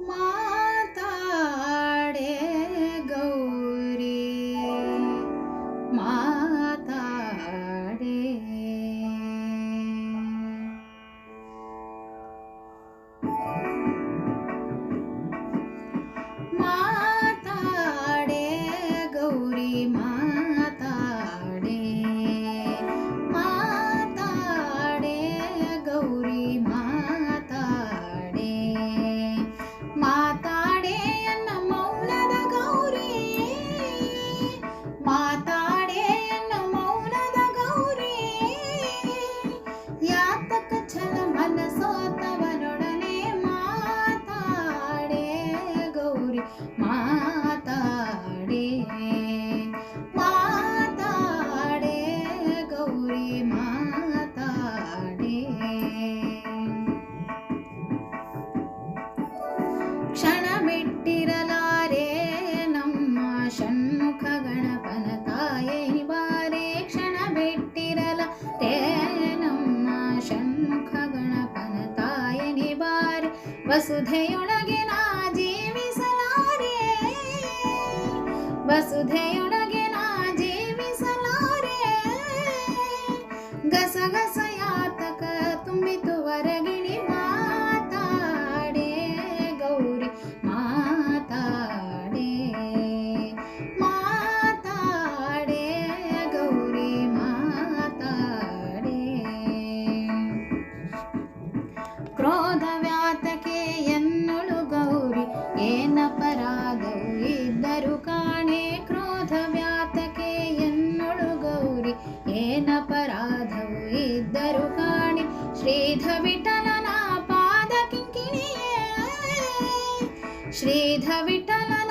Mom. ಗಣಪನ ತಾಯೇ ಬಾರೆ ಕ್ಷಣ ಬಿಟ್ಟಿರಲಾರೆ ನಮ್ಮ ಷಣ್ಮುಖ ಗಣಪನ ತಾಯೇ ಬಾರೆ ವಸುಧೆಯೊಳಗೆ ನಾ ಜೀವಿಸಲಾರೆ ವಸುಧೆಯೊಳಗೆ ಕ್ರೋಧ ವ್ಯಾತಕೆ ಎನ್ನೊಳು ಗೌರಿ ಏನಪರಾಧವು ಇದ್ದರು ಕಾಣೆ ಕ್ರೋಧ ವ್ಯಾತಕೆ ಎನ್ನೊಳು ಗೌರಿ ಏನಪರಾಧವು ಇದ್ದರು ಕಾಣೆ ಶ್ರೀಧ ವಿಠಲನ ಪಾದ ಕಿಂಕಿಣಿಯೇ ಶ್ರೀಧ ವಿಠಲನ